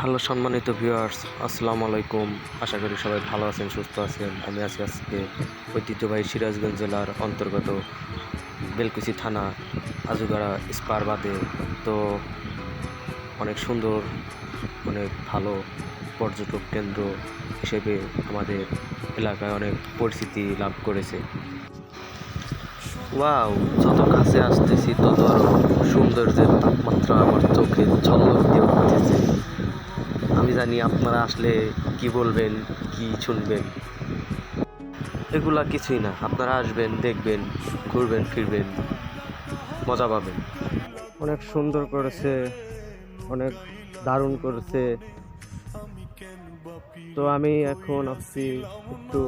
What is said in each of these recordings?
Hello সম্মানিত viewers আসসালামু আলাইকুম। আশা করি সবাই ভালো আছেন, সুস্থ আছেন। আমি আছি আজকে ঐতিহ্যবাহী সিরাজগঞ্জ জেলার অন্তর্গত বেলকুচি থানা, আজুগাড়া স্পার বাদে তো অনেক সুন্দর, অনেক ভালো পর্যটক কেন্দ্র হিসেবে আমাদের এলাকায় অনেক পরিচিতি লাভ করেছে। ওয়াও, যত কাছে আসতেছি, তত আরও সৌন্দর্যের তাপমাত্রা আমার চোখে আমি জানি আপনারা আসলে কি বলবেন, কি শুনবেন। এগুলা কিছুই না। আপনারা আসবেন, দেখবেন, ঘুরবেন, ফিরবেন, মজা পাবেন। অনেক সুন্দর করেছে, অনেক দারুণ করেছে। তো আমি এখন আসছি একটু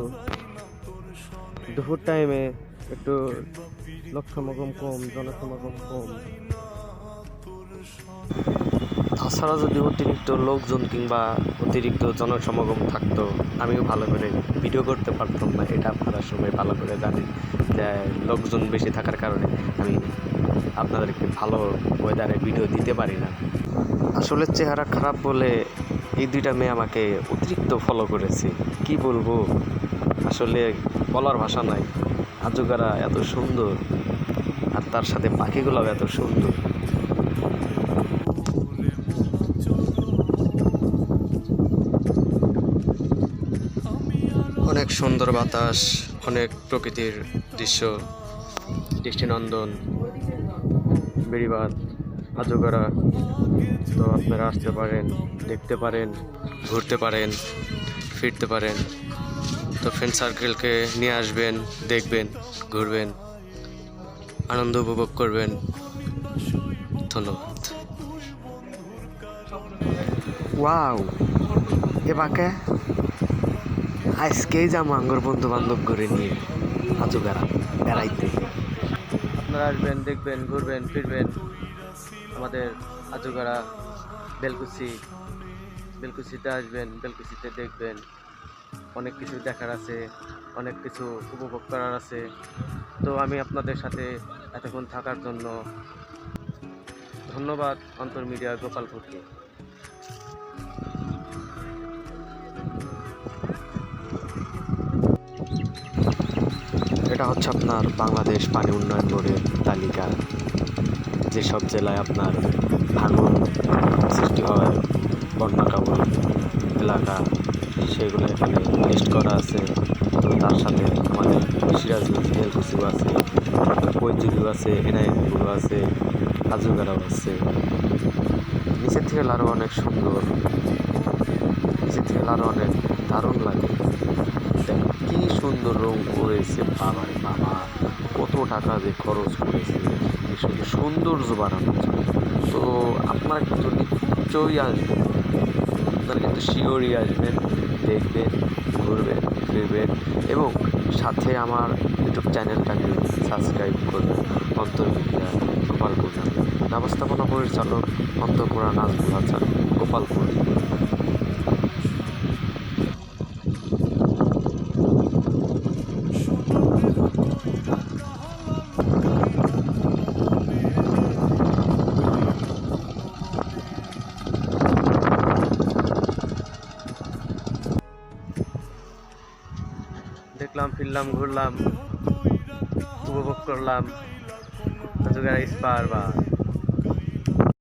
দুপুর টাইমে একটু লোক সমাগম কম, জনসমাগম কম। তাছাড়া যদি অতিরিক্ত লোকজন কিংবা অতিরিক্ত জনসমাগম থাকতো, আমিও ভালো করে ভিডিও করতে পারতাম না। এটা আপনারা সবাই ভালো করে জানেন যে, লোকজন বেশি থাকার কারণে আমি আপনাদেরকে ভালো ওয়েদারে ভিডিও দিতে পারি না। আসলে চেহারা খারাপ বলে এই দুইটা মেয়ে আমাকে অতিরিক্ত ফলো করেছে। কি বলব? আসলে বলার ভাষা নাই। আজুগারা এত সুন্দর, আর তার সাথে পাখিগুলোও এত সুন্দর। অনেক সুন্দর বাতাস, অনেক প্রকৃতির দৃশ্য, দৃষ্টিনন্দন, বেড়িবাঁধ, আজগরা। তো আপনারা আসতে পারেন, দেখতে পারেন, ঘুরতে পারেন, ফিরতে পারেন। তো ফ্রেন্ড সার্কেলকে নিয়ে আসবেন, দেখবেন, ঘুরবেন, আনন্দ উপভোগ করবেন। ধন্যবাদ। ওয়াও এ এবাকে আজকেই যাব আঙ্গুর বন্ধু বান্ধব করে নিয়ে আজুগারা বেড়াইতে। আপনারা আসবেন, দেখবেন, ঘুরবেন, ফিরবেন। আমাদের আজুগাড়া বেলকুচি, বেলকুচিতে আসবেন, বেলকুচিতে দেখবেন। অনেক কিছু দেখার আছে, অনেক কিছু উপভোগ করার আছে। তো আমি আপনাদের সাথে এতক্ষণ থাকার জন্য ধন্যবাদ অন্তর মিডিয়া গোপালপুরকে। এটা হচ্ছে আপনার বাংলাদেশ পানি উন্নয়ন বোর্ডের তালিকা। যেসব জেলায় আপনার ভাঙন সৃষ্টি হয়, বন্যা কাবল এলাকা, সেগুলো এখানে লিস্ট করা আছে। তার সাথে আমাদের সিরাজগঞ্জ বেলকুচিও আছে কৈজুলিও আছে এনআইপুরও আছে, হাজুগারাও আছে। নিচের থেকে আরও অনেক সুন্দর, নিচের থেকে আরও অনেক দারুণ লাগে। দেখ, কি সুন্দর রং করেছে বাবা রে বাবা। কত টাকা যে খরচ করেছে শুধু সৌন্দর্য বাড়ানোর জন্য তো আপনারা কিন্তু নিশ্চয়ই আসবেন আপনারা কিন্তু শিওরই আসবেন দেখবেন, ঘুরবেন, ফিরবেন এবং সাথে আমার ইউটিউব চ্যানেলটাকে সাবস্ক্রাইব করবেন অন্তর্মিডিয়া গোপালপুর ব্যবস্থাপনা পরিচালক অন্তপুরা নাজমুল হাসান, গোপালপুর। দেখলাম ফিরলাম ঘুরলাম উপভোগ করলাম। জোগাড় স্পার বা